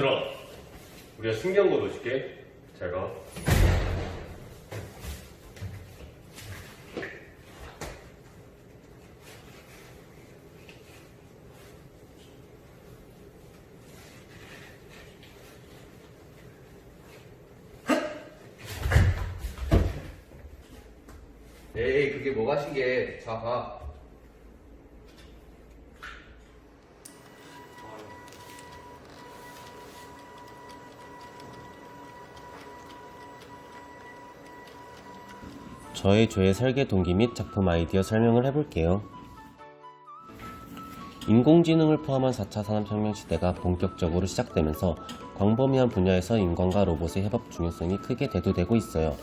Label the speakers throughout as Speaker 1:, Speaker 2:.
Speaker 1: 얘들아, 우리가 신기한 거 넣어줄게. 잘 봐.
Speaker 2: 에이 그게 뭐가 신기해 자 가.
Speaker 3: 저의 조의 설계 동기 및 작품 아이디어 설명을 해볼게요. 인공지능을 포함한 4차 산업혁명 시대가 본격적으로 시작되면서 광범위한 분야에서 인간과 로봇의 협업 중요성이 크게 대두되고 있어요.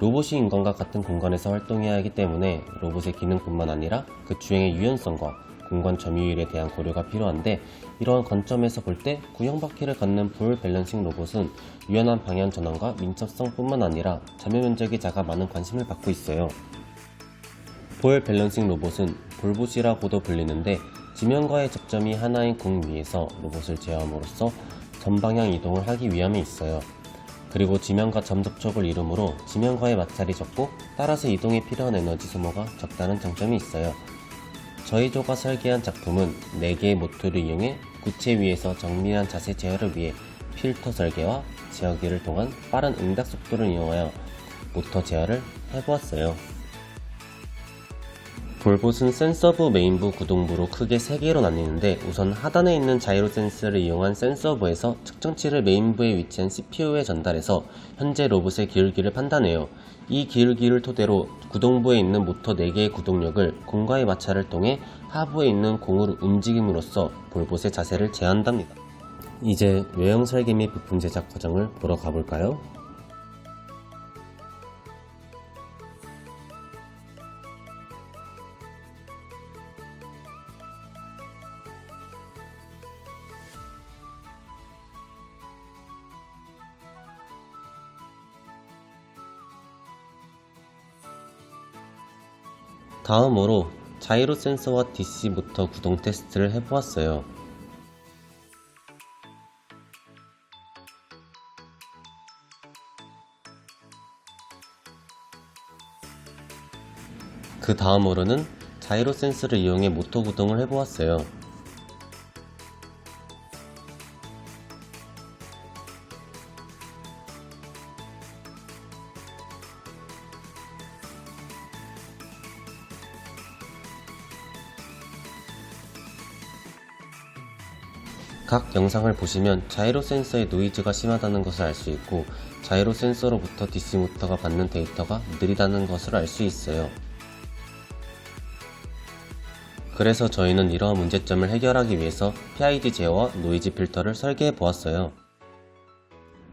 Speaker 3: 로봇이 인간과 같은 공간에서 활동해야 하기 때문에 로봇의 기능뿐만 아니라 그 주행의 유연성과 공간 점유율에 대한 고려가 필요한데 이러한 관점에서 볼 때 구형 바퀴를 걷는 볼 밸런싱 로봇은 유연한 방향 전환과 민첩성뿐만 아니라 자매 면적이 작아 많은 관심을 받고 있어요. 볼 밸런싱 로봇은 볼봇이라고도 불리는데 지면과의 접점이 하나인 공 위에서 로봇을 제어함으로써 전방향 이동을 하기 위함에 있어요. 그리고 지면과 점접촉을 이루므로 지면과의 마찰이 적고 따라서 이동에 필요한 에너지 소모가 적다는 장점이 있어요. 저희 조가 설계한 작품은 4개의 모터를 이용해 구체 위에서 정밀한 자세 제어를 위해 필터 설계와 제어기를 통한 빠른 응답 속도를 이용하여 모터 제어를 해보았어요. 볼봇은 센서부, 메인부, 구동부로 크게 3개로 나뉘는데 우선 하단에 있는 자이로 센서를 이용한 센서부에서 측정치를 메인부에 위치한 CPU에 전달해서 현재 로봇의 기울기를 판단해요. 이 기울기를 토대로 구동부에 있는 모터 4개의 구동력을 공과의 마찰을 통해 하부에 있는 공을 움직임으로써 볼봇의 자세를 제한답니다. 이제 외형 설계 및 부품 제작 과정을 보러 가볼까요? 다음으로 자이로 센서와 DC 모터 구동 테스트를 해보았어요. 그 다음으로는 자이로 센서를 이용해 모터 구동을 해보았어요. 각 영상을 보시면 자이로 센서의 노이즈가 심하다는 것을 알 수 있고 자이로 센서로부터 DC 모터가 받는 데이터가 느리다는 것을 알 수 있어요. 그래서 저희는 이러한 문제점을 해결하기 위해서 PID 제어와 노이즈 필터를 설계해 보았어요.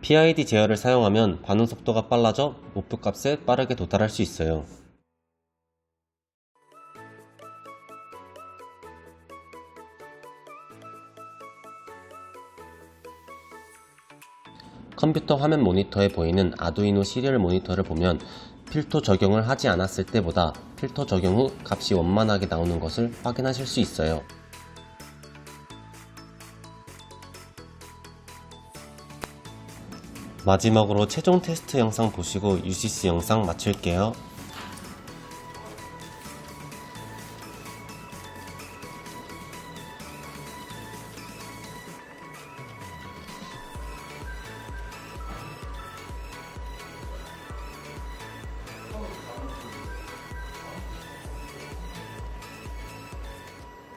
Speaker 3: PID 제어를 사용하면 반응 속도가 빨라져 목표 값에 빠르게 도달할 수 있어요. 컴퓨터 화면 모니터에 보이는 아두이노 시리얼 모니터를 보면 필터 적용을 하지 않았을 때보다 필터 적용 후 값이 원만하게 나오는 것을 확인하실 수 있어요. 마지막으로 최종 테스트 영상 보시고 UCC 영상 마칠게요.